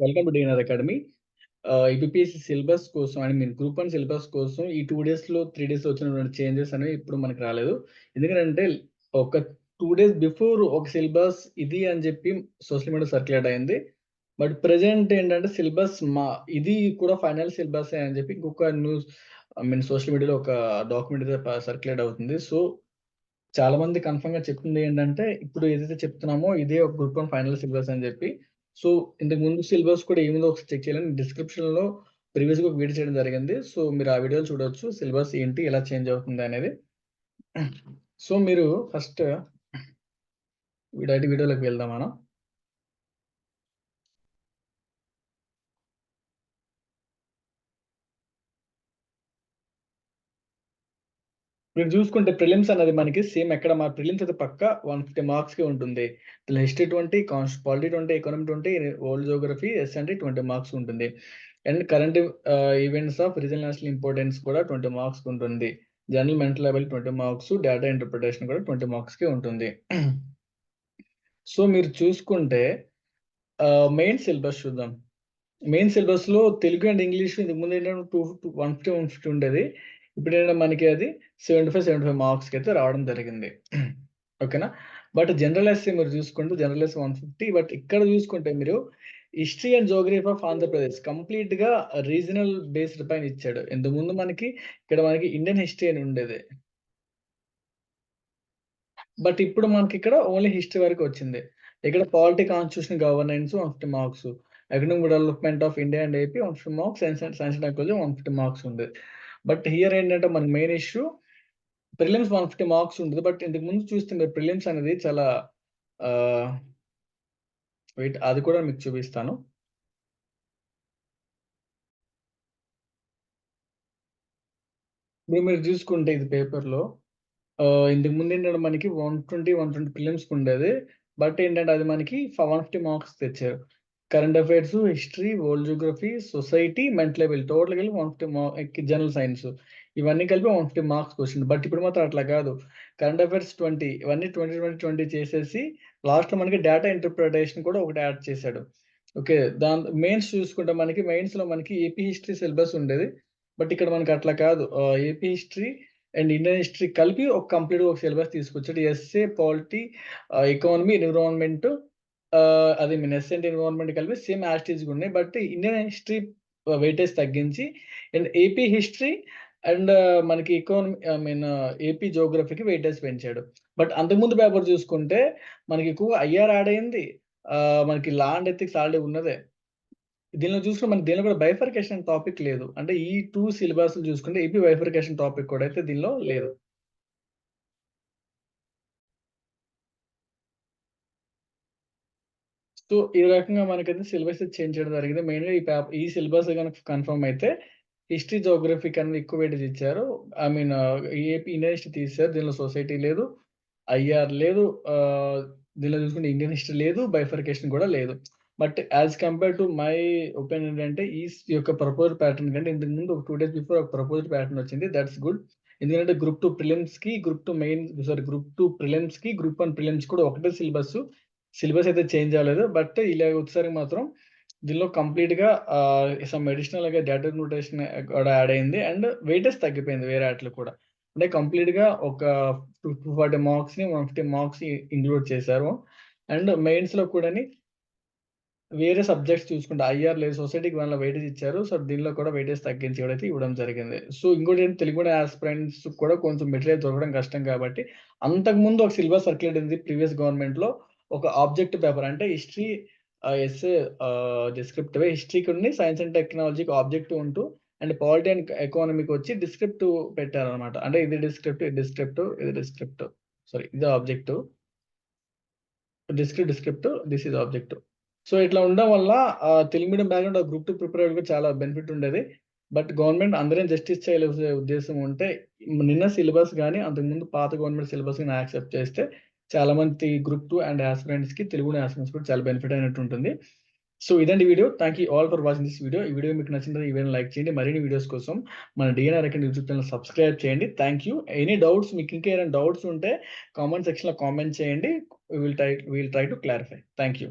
Welcome to DNR academy. Ah, syllabus కోసం and mean group one syllabus కోసం ఈ two డేస్‌లో, త్రీ డేస్ వచ్చినటువంటి చేంజెస్ అనేవి ఇప్పుడు మనకు రాలేదు. ఎందుకంటే ఒక టూ డేస్ బిఫోర్ ఒక సిలబస్ ఇది అని చెప్పి సోషల్ మీడియా సర్క్యులేట్ అయింది. బట్ ప్రెజెంట్ ఏంటంటే సిలబస్ మా ఇది కూడా ఫైనల్ సిలబస్ అని చెప్పి ఇంకొక న్యూస్ ఐ మీన్ సోషల్ మీడియాలో ఒక డాక్యుమెంట్ అయితే సర్క్యులేట్ అవుతుంది. సో, చాలా మంది కన్ఫర్మ్గా చెప్తుంది ఏంటంటే ఇప్పుడు ఏదైతే చెప్తున్నామో ఇదే ఒక గ్రూప్ వన్ ఫైనల్ సిలబస్ అని చెప్పి. సో, ఇంతకు ముందు సిలబస్ కూడా ఏముందో ఒకసారి చెక్ చేయాలని డిస్క్రిప్షన్‌లో ప్రీవియస్‌గా ఒక వీడియో చేయడం జరిగింది. సో, మీరు ఆ వీడియోలో చూడవచ్చు సిలబస్ ఏంటి? ఎలా చేంజ్ అవుతుంది అనేది. సో, మీరు ఫస్ట్ డైరెక్ట్ వీడియోలోకి వెళ్దాం మనం. మీరు చూసుకుంటే ప్రిలిమ్స్ అనేది మనకి సేమ్ ఎక్కడ మా ప్రిలిమ్స్ అయితే పక్కా 150 మార్క్స్‌కే ఉంటుంది. ఇందులో history 20, cons polity 20, economy 20, world geography, S and T 20 marks ఉంటుంది. And current events of regional national importance కూడా ట్వంటీ మార్క్స్ ఉంటుంది. General mental level 20 marks, data interpretation కూడా 20 మార్క్స్‌కే ఉంటుంది. సో, మీరు చూసుకుంటే uh, మెయిన్ సిలబస్ చూద్దాం. మెయిన్ సిలబస్‌లో తెలుగు అండ్ ఇంగ్లీష్ ఇంతకు ముందు ఏంటంటే టూ టూ 150, 150 ఉండేది. ఇప్పుడేంటంటే మనకి అది 75, 75 మార్క్స్‌కి అయితే రావడం జరిగింది. ఓకేనా? బట్ జనరల్ ఎస్సీ మీరు చూసుకుంటే జనరల్ ఎస్సే 150 బట్ ఇక్కడ చూసుకుంటే మీరు history and geography of Andhra Pradesh కంప్లీట్గా రీజనల్ బేస్డ్ పైన ఇచ్చాడు. ఇంతకుముందు మనకి ఇక్కడ మనకి ఇండియన్ హిస్టరీ అని ఉండేది. బట్ ఇప్పుడు మనకి ఇక్కడ ఓన్లీ హిస్టరీ వరకు వచ్చింది. ఇక్కడ polity, constitution, governance 150 marks. Economic development of India and AP 150 marks. Science and science and one fifty marks ఉంది. బట్ హియర్ ఏంటంటే మనకి మెయిన్ ఇష్యూ ప్రిలిమ్స్ 150 మార్క్స్ ఉంటుంది బట్ ఇంతకు ముందు చూస్తే మీరు ప్రిలిమ్స్ అనేది చాలా వెయిట్ అది కూడా మీకు చూపిస్తాను. ఇప్పుడు మీరు చూసుకుంటే ఇది పేపర్‌లో ఇంతకు ముందు ఏంటంటే మనకి one twenty one twenty prelims ఉండేది. బట్ ఏంటంటే అది మనకి వన్ ఫిఫ్టీ మార్క్స్ తెచ్చారు. Current affairs, history, world geography, society, mental level total కలిపి 150 మా జనరల్ సైన్స్ ఇవన్నీ కలిపి one fifty marks question but ఇప్పుడు మాత్రం అట్లా కాదు. కరెంట్ అఫైర్స్ 20 ఇవన్నీ 20, 20, 20 చేసేసి లాస్ట్‌లో మనకి డేటా ఇంటర్ప్రిటేషన్ కూడా ఒకటి యాడ్ చేశాడు. ఓకే. దాని మెయిన్స్ చూసుకుంటే మనకి మెయిన్స్‌లో మనకి ఏపీ హిస్టరీ సిలబస్ ఉండేది. బట్ ఇక్కడ మనకి అట్లా కాదు. AP history and Indian history కలిపి ఒక కంప్లీట్‌గా ఒక సిలబస్ తీసుకొచ్చాడు. Essay polity, economy, environment ah, అది మీన్ ఎస్సే అండ్ ఎన్విరాన్మెంట్ కలిపి సేమ్ యాజ్ ఉన్నాయి. బట్ ఇండియన్ హిస్టరీ వెయిటేజ్ తగ్గించి అండ్ ఏపీ హిస్టరీ అండ్ మనకి ఎకానమీ ఐ మీన్ ఏపీ జియోగ్రఫీకి వెయిటేజ్ పెంచాడు. బట్ అంతకుముందు పేపర్ చూసుకుంటే మనకి ఎక్కువగా ఐఆర్ యాడ్ అయింది. ఆహ్, మనకి లా అండ్ ఎథిక్స్ ఆల్రెడీ ఉన్నదే. దీనిలో చూసుకుంటే మనకి దీనిలో కూడా బైఫర్కేషన్ టాపిక్ లేదు. అంటే ఈ 2 సిలబస్‌లు చూసుకుంటే ఏపీ బైఫర్కేషన్ టాపిక్ కూడా అయితే దీనిలో లేదు. సో, ఈ రకంగా మనకైతే సిలబస్ చేంజ్ చేయడం జరిగింది. మెయిన్‌గా ఈ పేపర్ ఈ సిలబస్ కనుక కన్ఫర్మ్ అయితే హిస్టరీ, జోగ్రఫీ కన్నా ఎక్కువ వెయిటేజ్ ఇచ్చారు. I mean AP Indian history తీసారు దీనిలో సొసైటీ లేదు. ఐఆర్ లేదు. దీనిలో చూసుకుంటే ఇండియన్ హిస్టరీ లేదు. బైఫర్కేషన్ కూడా లేదు. But as compare to my opinion ఏంటంటే ఈ యొక్క ప్రపోజల్ ప్యాటర్న్ కంటే ఇంతకు ముందు ఒక టూ డేస్ బిఫోర్ ఒక ప్రపోజల్ ప్యాటర్న్ వచ్చింది. That's good. ఎందుకంటే group two ప్రిలిమ్స్కి group two main sorry group two ప్రిలిమ్స్కి group one prelims కూడా ఒకటే సిలబస్. సిలబస్ అయితే చేంజ్ అవ్వలేదు. బట్ ఇలా వచ్చేసరికి మాత్రం దీనిలో కంప్లీట్‌గా గా సమ్ అడిషనల్‌గా డేటా నోటేషన్ కూడా యాడ్ అయింది. అండ్ వెయిటేజ్ తగ్గిపోయింది వేరే ఆటిలో కూడా. అంటే కంప్లీట్‌గా ఒక టూ 240 మార్క్స్‌ని 150 మార్క్స్ ఇంక్లూడ్ చేశారు. అండ్ మెయిన్స్‌లో కూడా వేరే సబ్జెక్ట్స్ చూసుకుంటే ఐఆర్ లేదు. సొసైటీకి దానిలో వెయిటేజ్ ఇచ్చారు. సో, దీనిలో కూడా వెయిటేజ్ తగ్గించి కూడా అయితే ఇవ్వడం జరిగింది. సో, ఇంకోటి ఏంటి తెలుగు మీడియం యాస్పిరెంట్స్ కూడా కొంచెం మెటీరియల్ దొరకడం కష్టం కాబట్టి అంతకుముందు ఒక సిలబస్ సర్క్యులేట్ అయింది ప్రీవియస్ గవర్నమెంట్‌లో. ఒక ఆబ్జెక్ట్ పేపర్ అంటే హిస్టరీ ఎస్ డిస్క్రిప్టివ్ హిస్టరీకి ఉండి సైన్స్ అండ్ టెక్నాలజీకి ఆబ్జెక్టివ్ ఉంటూ అండ్ పాలిటీ అండ్ ఎకానమీకి వచ్చి డిస్క్రిప్టివ్ పెట్టారనమాట అంటే ఇది డిస్క్రిప్టివ్, ఇది డిస్క్రిప్టివ్, ఇది డిస్క్రిప్టివ్. సారీ ఇది objective. Descript, descriptive this is objective. So, ఇట్లా ఉండడం వల్ల Telugu medium background group two prepare అయ్యేవాళ్ళకి చాలా బెనిఫిట్ ఉండేది. బట్ గవర్నమెంట్ అందరిని జస్టిస్ చేయలే ఉద్దేశం ఉంటే నిన్న సిలబస్ కానీ అంతకుముందు పాత గవర్నమెంట్ సిలబస్ కానీ యాక్సెప్ట్ చేస్తే చాలా మంది గ్రూప్ టూ అండ్ యాస్పిరెంట్స్‌కి తెలుగు ఆస్పిరెంట్స్ కూడా చాలా బెనిఫిట్ అయినట్టు ఉంటుంది. సో, ఇదండి video. Thank you all for watching this video. ఈ వీడియో మీకు నచ్చినట్లయితే ఈ లైక్ చేయండి. మరిన్ని వీడియోస్ కోసం మన DNR academy YouTube channel subscribe చేయండి. Thank you. ఎనీ డౌట్స్ మీకు ఇంకా ఏమైనా డౌట్స్ ఉంటే కామెంట్ సెక్షన్‌లో కామెంట్ చేయండి. Will try will try to clarify. Thank you.